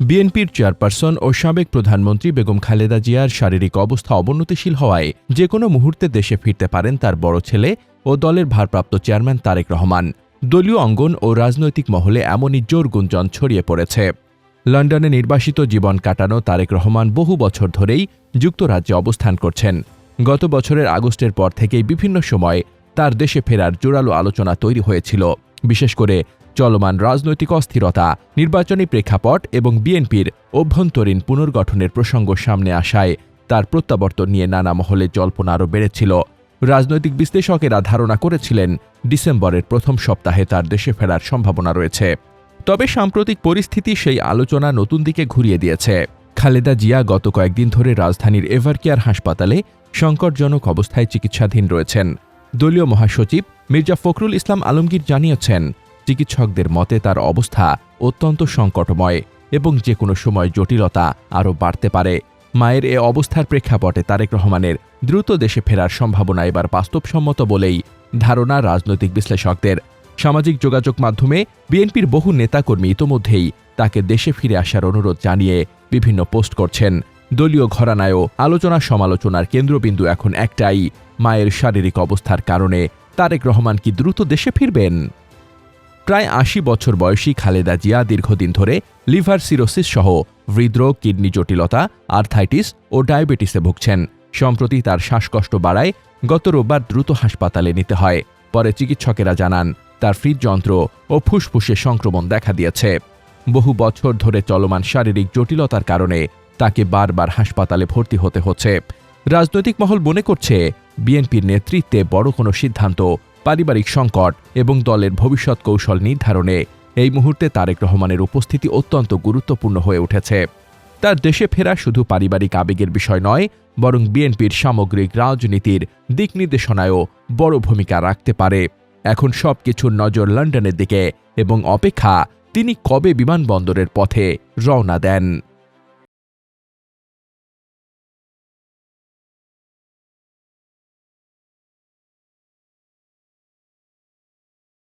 বিএনপির চেয়ারপারসন ও সাবেক প্রধানমন্ত্রী বেগম খালেদা জিয়ার শারীরিক অবস্থা অবনতিশীল হওয়ায় যে কোনো মুহূর্তে দেশে ফিরতে পারেন তার বড় ছেলে ও দলের ভারপ্রাপ্ত চেয়ারম্যান তারেক রহমান। দলীয় অঙ্গন ও রাজনৈতিক মহলে এমনই জোর গুঞ্জন ছড়িয়ে পড়েছে। লন্ডনে নির্বাসিত জীবন কাটানো তারেক রহমান বহু বছর ধরেই যুক্তরাজ্যে অবস্থান করছেন। গত বছরের আগস্টের পর থেকেই বিভিন্ন সময় তার দেশে ফেরার জোরালো আলোচনা তৈরি হয়েছিল। বিশেষ করে চলমান রাজনৈতিক অস্থিরতা, নির্বাচনী প্রেক্ষাপট এবং বিএনপির অভ্যন্তরীণ পুনর্গঠনের প্রসঙ্গ সামনে আসায় তার প্রত্যাবর্তন নিয়ে নানা মহলে জল্পনা আরও বেড়েছিল। রাজনৈতিক বিশ্লেষকেরা ধারণা করেছিলেন, ডিসেম্বরের প্রথম সপ্তাহে তার দেশে ফেরার সম্ভাবনা রয়েছে। তবে সাম্প্রতিক পরিস্থিতি সেই আলোচনা নতুন দিকে ঘুরিয়ে দিয়েছে। খালেদা জিয়া গত কয়েকদিন ধরে রাজধানীর এভারকেয়ার হাসপাতালে সংকটজনক অবস্থায় চিকিৎসাধীন রয়েছেন। দলীয় মহাসচিব মির্জা ফখরুল ইসলাম আলমগীর জানিয়েছেন চিকিৎসকদের মতে তার অবস্থা অত্যন্ত সংকটময় এবং যে কোনো সময় জটিলতা আরও বাড়তে পারে। মায়ের এ অবস্থার প্রেক্ষাপটে তারেক রহমানের দ্রুত দেশে ফেরার সম্ভাবনা এবার বাস্তবসম্মত বলেই ধারণা রাজনৈতিক বিশ্লেষকদের। সামাজিক যোগাযোগ মাধ্যমে বিএনপির বহু নেতাকর্মী ইতোমধ্যেই তাকে দেশে ফিরে আসার অনুরোধ জানিয়ে বিভিন্ন পোস্ট করছেন। দলীয় ঘরানায়ও আলোচনা সমালোচনার কেন্দ্রবিন্দু এখন একটাই, মায়ের শারীরিক অবস্থার কারণে। তারেক রহমান কি দ্রুত দেশে ফিরবেন? প্রায় আশি বছর বয়সী খালেদা জিয়া দীর্ঘদিন ধরে লিভার সিরোসিস সহ হৃদরোগ, কিডনি জটিলতা, আর্থাইটিস ও ডায়াবেটিসে ভুগছেন। সম্প্রতি তার শ্বাসকষ্ট বাড়ায় গত রোববার দ্রুত হাসপাতালে নিতে হয়। পরে চিকিৎসকেরা জানান, তার হৃদযন্ত্র ও ফুসফুসে সংক্রমণ দেখা দিয়েছে। বহু বছর ধরে চলমান শারীরিক জটিলতার কারণে তাকে বারবার হাসপাতালে ভর্তি হতে হচ্ছে। রাজনৈতিক মহল মনে করছে, বিএনপির নেতৃত্বে বড় কোনো সিদ্ধান্ত পারিবারিক সংকট এবং দলের ভবিষ্যৎ কৌশল নির্ধারণে। এই মুহূর্তে তারেক রহমানের উপস্থিতি অত্যন্ত গুরুত্বপূর্ণ হয়ে উঠেছে। তার দেশে ফেরা শুধু পারিবারিক আবেগের বিষয় নয়, বরং বিএনপির সামগ্রিক রাজনীতির দিক নির্দেশনায়ও বড় ভূমিকা রাখতে পারে। এখন সবকিছুর নজর লন্ডনের দিকে এবং অপেক্ষা তিনি কবে বিমানবন্দরের পথে রওনা দেন।